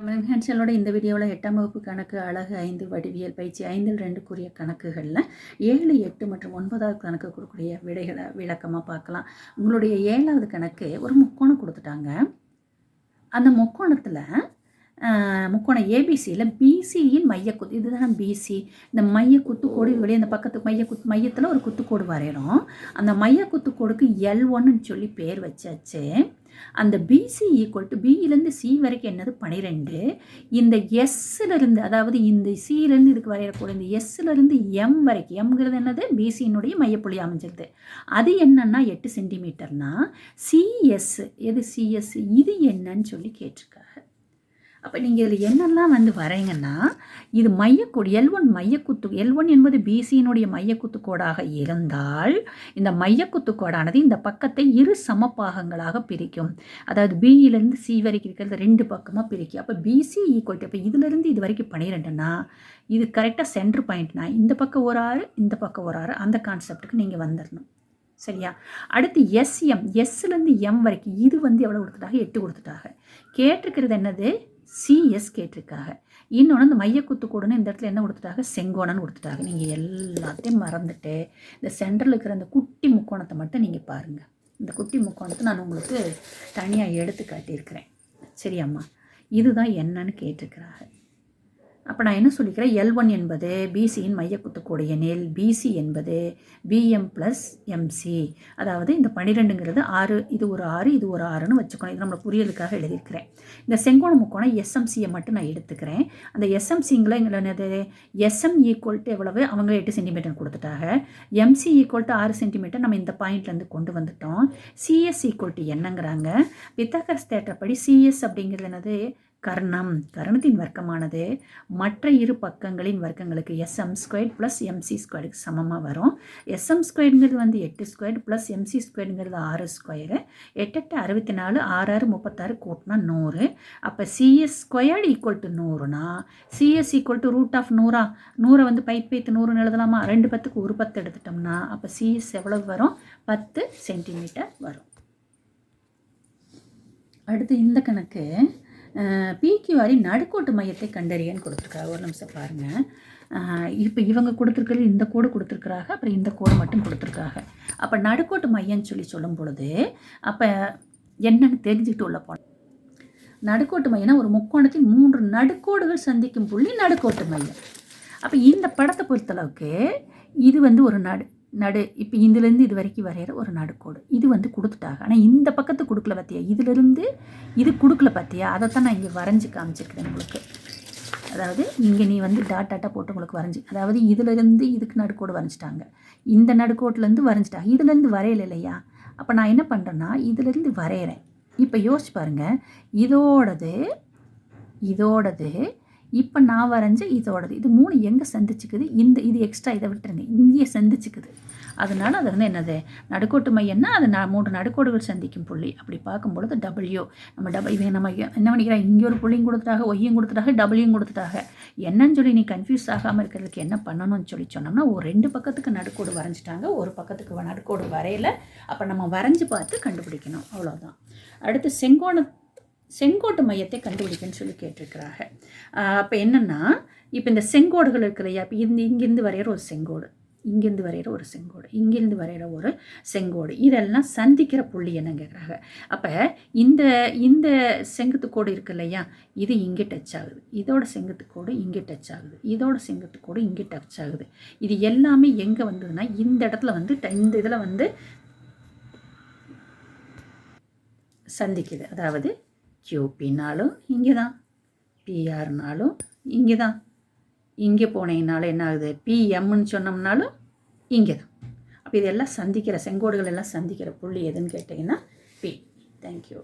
ஹென்சலோட இந்த வீடியோவில் எட்டாம் வகுப்பு கணக்கு அழகு ஐந்து வடிவியல் பயிற்சி ஐந்தில் ரெண்டுக்குரிய கணக்குகளில் ஏழு எட்டு மற்றும் ஒன்பதாவது கணக்கு கொடுக்கக்கூடிய விடைகளை விளக்கமாக பார்க்கலாம். உங்களுடைய ஏழாவது கணக்கு ஒரு முக்கோணம் கொடுத்துட்டாங்க. அந்த முக்கோணத்தில் முக்கோணம் ஏபிசியில் பிசியின் மையக்குத்து இதுதானே பிசி இந்த மைய குத்துக்கோடு வெளியே அந்த பக்கத்து மைய குத்து மையத்தில் ஒரு குத்துக்கோடு வரைகிறோம் அந்த மைய குத்துக்கோடுக்கு எல் ஒன்றுன்னு சொல்லி பேர் வச்சாச்சு. அந்த பிசி ஈக்குவல் டு பியிலேருந்து சி வரைக்கும் என்னது? பனிரெண்டு. இந்த எஸ்ஸிலிருந்து அதாவது இந்த சியிலேருந்து இதுக்கு வரையக்கூடிய இந்த எஸ்ஸிலிருந்து எம் வரைக்கும் எம்ங்கிறது என்னது? பிசியினுடைய மையப்புள்ளி அமைஞ்சிருது. அது என்னன்னா எட்டு சென்டிமீட்டர்னா சிஎஸ் எது சிஎஸ் இது என்னன்னு சொல்லி கேட்டிருக்காங்க அப்போ நீங்கள் இதில் என்னெல்லாம் வந்து வரீங்கன்னா இது மையக்கோடு எல் ஒன் மையக்குத்து எல் ஒன் என்பது பிசியினுடைய மையக்குத்து கோடாக இருந்தால் இந்த மையக்குத்து கோடானது இந்த பக்கத்தை இரு சமப்பாகங்களாக பிரிக்கும். அதாவது பியிலேருந்து சி வரைக்கும் இருக்கிறது ரெண்டு பக்கமாக பிரிக்கும். அப்போ பிசி ஈக்குவல் அப்போ இதிலிருந்து இது வரைக்கும் பன்னிரெண்டுன்னா இது கரெக்டாக சென்ட்ரு பாயிண்ட்னா இந்த பக்கம் ஒரு ஆறு இந்த பக்கம் ஒரு ஆறு அந்த கான்செப்ட்டுக்கு நீங்கள் வந்துடணும் சரியா? அடுத்து எஸ்எம் எஸ்லேருந்து எம் வரைக்கும் இது வந்து எவ்வளோ கொடுத்துட்டாங்க? எட்டு கொடுத்துட்டாங்க. கேட்டிருக்கிறது என்னது? சிஎஸ் கேட்டிருக்காங்க. இன்னொன்று இந்த மையக்குத்து கூடன்னு இந்த இடத்துல என்ன கொடுத்துட்டாங்க? செங்கோணன்னு கொடுத்துட்டாங்க. நீங்கள் எல்லாத்தையும் மறந்துட்டு இந்த சென்டரில் இருக்கிற அந்த குட்டி முக்கோணத்தை மட்டும் நீங்கள் பாருங்கள் இந்த குட்டி முக்கோணத்தை நான் உங்களுக்கு தனியாக எடுத்து காட்டியிருக்கிறேன். சரியாம்மா? இதுதான் என்னன்னு கேட்டிருக்கிறாங்க. அப்போ நான் என்ன சொல்லிக்கிறேன்? எல் ஒன் என்பது பிசியின் மையக்குத்துக்கூட எனில் பிசி என்பது பிஎம் ப்ளஸ் எம்சி அதாவது இந்த பன்னிரெண்டுங்கிறது ஆறு இது ஒரு ஆறு இது ஒரு ஆறுன்னு வச்சுக்கணும். இது நம்மளை புரியலுக்காக எழுதியிருக்கிறேன். இந்த செங்கோண முக்கோணம் எஸ்எம்சியை மட்டும் நான் எடுத்துக்கிறேன். அந்த எஸ்எம்சிங்களை எங்களை என்னது? எஸ்எம் ஈக்குவல் டு எவ்வளவு? அவங்க எட்டு சென்டிமீட்டர் கொடுத்துட்டாங்க. எம்சி ஈக்குவல் டு ஆறு சென்டிமீட்டர் நம்ம இந்த பாயிண்ட்லேருந்து கொண்டு வந்துட்டோம். சிஎஸ் ஈக்குவல் டு என்னங்கிறாங்க. பித்தாகர்ஸ் தேட்டர் படி சிஎஸ் அப்படிங்கிறது என்னது? கர்ணம். கர்ணத்தின் வர்க்கமானது மற்ற இரு பக்கங்களின் வர்க்கங்களுக்கு எஸ்எம் ஸ்கொயர் ப்ளஸ் எம்சி ஸ்கொயருக்கு சமமாக வரும். எஸ்எம் ஸ்கொயருங்கிறது வந்து எட்டு ஸ்கொயர் ப்ளஸ் எம்சி ஸ்கொயருங்கிறது ஆறு ஸ்கொயரு எட்டெட்டு அறுபத்தி நாலு ஆறு ஆறு முப்பத்தாறு கூட்டினா நூறு. அப்போ CS squared equal to நூறுனா CS equal to root of நூறா? நூறை வந்து பைத் பைத்து நூறுன்னு எழுதலாமா? ரெண்டு பத்துக்கு ஒரு பத்து எடுத்துட்டோம்னா அப்போ சிஎஸ் எவ்வளவு வரும்? பத்து சென்டிமீட்டர் வரும். அடுத்து இந்த கணக்கு. பிக்யூஆரின் நடுக்கோட்டு மையத்தை கண்டறியன்னு கொடுத்துருக்காங்க ஒரு நிமிஷம் பாருங்கள் இப்போ இவங்க கொடுத்துருக்கிறது இந்த கோடு கொடுத்துருக்குறாங்க. அப்புறம் இந்த கோடு மட்டும் கொடுத்துருக்காங்க. அப்போ நடுக்கோட்டு மையம்னு சொல்லி சொல்லும் பொழுது அப்போ என்னன்னு தெரிஞ்சுக்கிட்டு உள்ள போனோம் நடுக்கோட்டு மையம்னா ஒரு முக்கோணத்தின் மூன்று நடுக்கோடுகள் சந்திக்கும் புள்ளி நடுக்கோட்டு மையம். அப்போ இந்த படத்தை பொறுத்தளவுக்கு இது வந்து ஒரு நடு நடு இப்போ இதுலேருந்து இது வரைக்கும் வரைகிற ஒரு நடுக்கோடு. இது வந்து கொடுத்துட்டாங்க. ஆனால் இந்த பக்கத்து கொடுக்கல பார்த்தியா இதிலிருந்து இது கொடுக்கல பார்த்தியா அதை தான் நான் இங்கே வரைஞ்சி காமிச்சிருக்கிறேன் உங்களுக்கு. அதாவது இங்கே நீ வந்து டாட் டாட்டாக போட்டு உங்களுக்கு வரைஞ்சி. அதாவது இதுலேருந்து இதுக்கு நடுக்கோடு வரைஞ்சிட்டாங்க. இந்த நடுக்கோட்டிலேருந்து வரைஞ்சிட்டாங்க. இதுலேருந்து வரையலை இல்லையா? அப்போ நான் என்ன பண்ணுறேன்னா இதிலேருந்து வரைகிறேன் இப்போ யோசிச்சு பாருங்கள் இதோடது இதோடது இப்போ நான் வரைஞ்ச இதோடது. இது மூணு எங்கே சந்திச்சுக்குது? இந்த இது எக்ஸ்ட்ரா இதை விட்டுருங்க இங்கேயே சந்திச்சுக்குது. அதனால் அது வந்து என்னது? நடுக்கோட்டு மையம்னா அது நான் மூன்று நடுக்கோடுகள் சந்திக்கும் புள்ளி. அப்படி பார்க்கும்பொழுது டபிள்யூ நம்ம டபுள் இவங்க நம்ம என்ன பண்ணிக்கிறோம் இங்கே ஒரு புள்ளியும் கொடுத்துட்டாக ஒய்யும் கொடுத்துட்டாக டபுள்யூயும் கொடுத்துட்டாக என்னன்னு சொல்லி நீ கன்ஃபியூஸ் ஆகாமல் இருக்கிறதுக்கு என்ன பண்ணணும்னு சொல்லி சொன்னோம்னா ஒரு ரெண்டு பக்கத்துக்கு நடுக்கோடு வரைஞ்சிட்டாங்க ஒரு பக்கத்துக்கு நடுக்கோடு வரையலை. அப்போ நம்ம வரைஞ்சி பார்த்து கண்டுபிடிக்கணும். அவ்வளோதான் அடுத்து செங்கோண செங்கோட்டு மையத்தை கண்டுபிடிக்கன்னு சொல்லி கேட்டிருக்கிறாங்க. அப்போ என்னென்னா இப்போ இந்த செங்கோடுகள் இருக்கிறையா? இப்போ இந்த இங்கேருந்து வரைகிற ஒரு செங்கோடு. இங்கேருந்து வரைகிற ஒரு செங்கோடு. இங்கேருந்து வரைகிற ஒரு செங்கோடு. இதெல்லாம் சந்திக்கிற புள்ளி என்ன கேட்குறாங்க அப்போ இந்த இந்த செங்குத்து கோடு இருக்கு இல்லையா? இது இங்கே டச் ஆகுது. இதோட செங்குத்து கோடு இங்கே டச் ஆகுது. இதோட செங்குத்து கோடு இங்கே டச் ஆகுது. இது எல்லாமே எங்கே வந்ததுன்னா இந்த இடத்துல வந்து இந்த இதில் வந்து சந்திக்குது. அதாவது கியூபினாலும் இங்கே தான். பிஆர்னாலும் இங்கே தான். இங்கே போனீங்கனாலும் என்ன ஆகுது? பிஎம்னு சொன்னோம்னாலும் இங்கே தான். அப்போ இதெல்லாம் சந்திக்கிற செங்கோடுகள் எல்லாம் சந்திக்கிற புள்ளி எதுன்னு கேட்டிங்கன்னா பி தேங்க்யூ